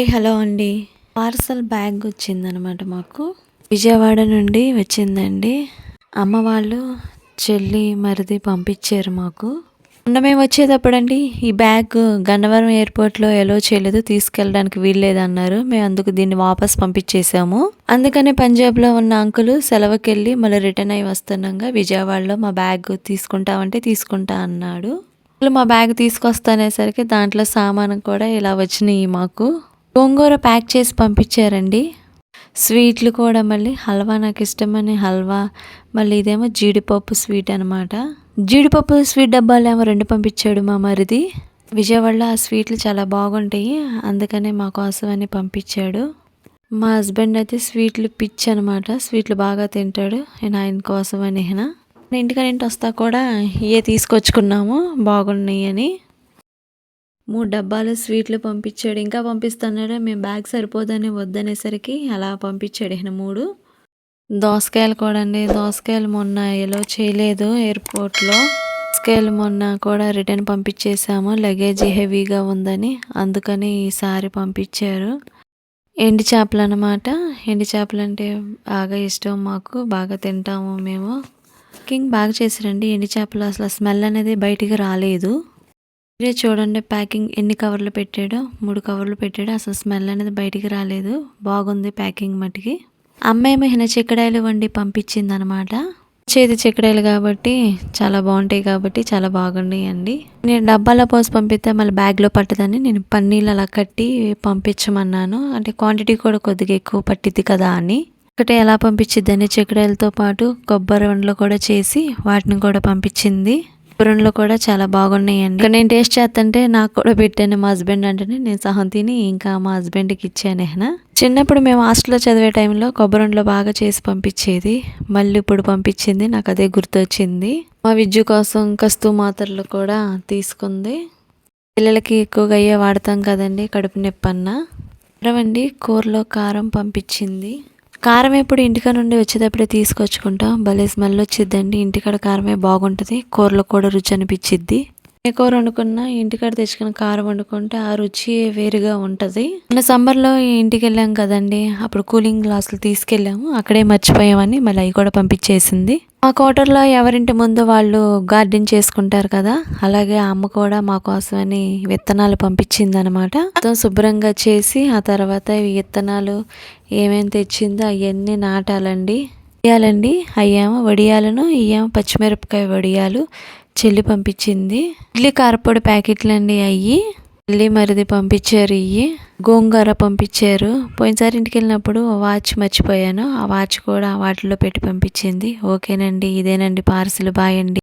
Hi hello అండి. Parcel bag వచ్చిందనమాట మాకు. విజయవాడ నుండి వచ్చిందండి. అమ్మ వాళ్ళు చెల్లి మరిది పంపించారు మాకు. మొన్న మేము వచ్చేటప్పుడండి ఈ బ్యాగ్ గన్నవరం ఎయిర్పోర్ట్లో ఎలో చేయలేదు తీసుకెళ్ళడానికి వీల్లేదన్నారు. మేము అందుకు దీన్ని వాపస్ పంపించేసాము అందుకనే పంజాబ్లో ఉన్న అంకులు సెలవుకెళ్ళి మళ్ళీ రిటర్న్ అయి వస్తున్నాగా విజయవాడలో మా బ్యాగ్ తీసుకుంటామంటే తీసుకుంటా అన్నాడు. మా బ్యాగ్ తీసుకొస్తానేసరికి దాంట్లో సామాను కూడా ఇలా వచ్చినాయి మాకు. గోంగూర ప్యాక్ చేసి పంపించారండి. స్వీట్లు కూడా మళ్ళీ హల్వా నాకు ఇష్టమని హల్వా మళ్ళీ ఇదేమో జీడిపప్పు స్వీట్ అనమాట జీడిపప్పు స్వీట్ డబ్బాలు ఏమో రెండు పంపించాడు మా మరిది. విజయవాడలో ఆ స్వీట్లు చాలా బాగుంటాయి అందుకనే మా కోసం అని పంపించాడు. మా హస్బెండ్ అయితే స్వీట్లు పిచ్ అనమాట స్వీట్లు బాగా తింటాడు నేను ఆయన కోసం అని ఇంటి వస్తా కూడా ఇవే తీసుకొచ్చుకున్నాము బాగున్నాయి అని. మూడు డబ్బాలు స్వీట్లు పంపించాడు. ఇంకా పంపిస్తున్నాడు? మేము బ్యాగ్ సరిపోదని వద్దనేసరికి అలా పంపించాడు ఈయన మూడు. దోసకాయలు కూడా అండి దోసకాయలు మొన్న ఏలో చేయలేదు ఎయిర్పోర్ట్లో. దోసకాయలు మొన్న కూడా రిటర్న్ పంపించేసాము లగేజ్ హెవీగా ఉందని అందుకని ఈసారి పంపించారు. ఎండి చేపలు అనమాట ఎండి చేపలు అంటే బాగా ఇష్టం మాకు. బాగా తింటాము మేము. కుకింగ్ బాగా చేశారండి. ఎండి చేపలు అసలు స్మెల్ అనేది బయటికి రాలేదు. మీరే చూడండి ప్యాకింగ్ ఎన్ని కవర్లు పెట్టాడో. మూడు కవర్లు పెట్టాడు. అసలు స్మెల్ అనేది బయటికి రాలేదు. బాగుంది ప్యాకింగ్ మటుకి. అమ్మాయి హిన చిక్కడాయలు వండి పంపించింది అనమాట చేతి చిక్కడాయలు కాబట్టి చాలా బాగుంటాయి కాబట్టి చాలా బాగున్నాయి అండి నేను డబ్బాలో పోసి పంపిస్తే మళ్ళీ బ్యాగ్లో పట్టదని నేను పన్నీళ్ళు అలా కట్టి పంపించమన్నాను. అంటే క్వాంటిటీ కూడా కొద్దిగా ఎక్కువ పట్టిద్ది కదా అని. ఒకటి ఎలా పంపించిద్దని చిక్కడాయలతో పాటు కొబ్బరి వండలు కూడా చేసి వాటిని కూడా పంపించింది. పురంలో కూడా చాలా బాగున్నాయండి. నేను టేస్ట్ చేస్తుంటే నాకు కూడా పెట్టాను మా హస్బెండ్ అంటేనే నేను సహం తిని ఇంకా మా హస్బెండ్కి ఇచ్చాను ఏహనా చిన్నప్పుడు మేము హాస్టల్లో చదివే టైంలో కొబ్బరిలో బాగా చేసి పంపించేది. మళ్ళీ ఇప్పుడు పంపించింది నాకు అదే గుర్తొచ్చింది. మా విద్యు కోసం కస్తూ మాత్రలు కూడా తీసుకుంది. పిల్లలకి ఎక్కువగా అయ్యే వాడతాం కదండి కడుపు నొప్పన్న. అన్న కూరలో కారం పంపించింది. కారం ఎప్పుడు ఇంటికా నుండి వచ్చేటప్పుడే తీసుకొచ్చుకుంటాం. భలే స్మెల్ వచ్చిద్దండి. ఇంటికాడ కారమే బాగుంటుంది. కూరలో కూడా రుచి అనిపించిద్ది. ఏ కూర వండుకున్నా ఇంటికాడ తెచ్చుకున్న కారం వండుకుంటే ఆ రుచి వేరుగా ఉంటుంది. మన సమ్మర్లో ఇంటికి వెళ్ళాం కదండి. అప్పుడు కూలింగ్ గ్లాసులు తీసుకెళ్ళాము. అక్కడే మర్చిపోయామని మళ్ళీ అవి కూడా పంపించేసింది. మా కోటర్లో ఎవరింటి ముందు వాళ్ళు గార్డెన్ చేసుకుంటారు కదా. అలాగే అమ్మ కూడా మా కోసమని విత్తనాలు పంపించింది అనమాట మొత్తం శుభ్రంగా చేసి ఆ తర్వాత విత్తనాలు ఏమేమి తెచ్చిందో అవన్నీ నాటాలండి. వడియాలండి. అయ్యేమో. వడియాలను ఇయ్యేమో. పచ్చిమిరపకాయ వడియాలు చెల్లి పంపించింది. ఇడ్లీ కారపొడి ప్యాకెట్లు అండి అయ్యి మళ్ళీ మరిది పంపించారు ఇవి గోంగూర పంపించారు. పోయినసారి ఇంటికి వెళ్ళినప్పుడు వాచ్ మర్చిపోయాను. ఆ వాచ్ కూడా వాటిలో పెట్టి పంపించింది. ఓకేనండి. ఇదేనండి పార్సిల్. బాయ్ అండి.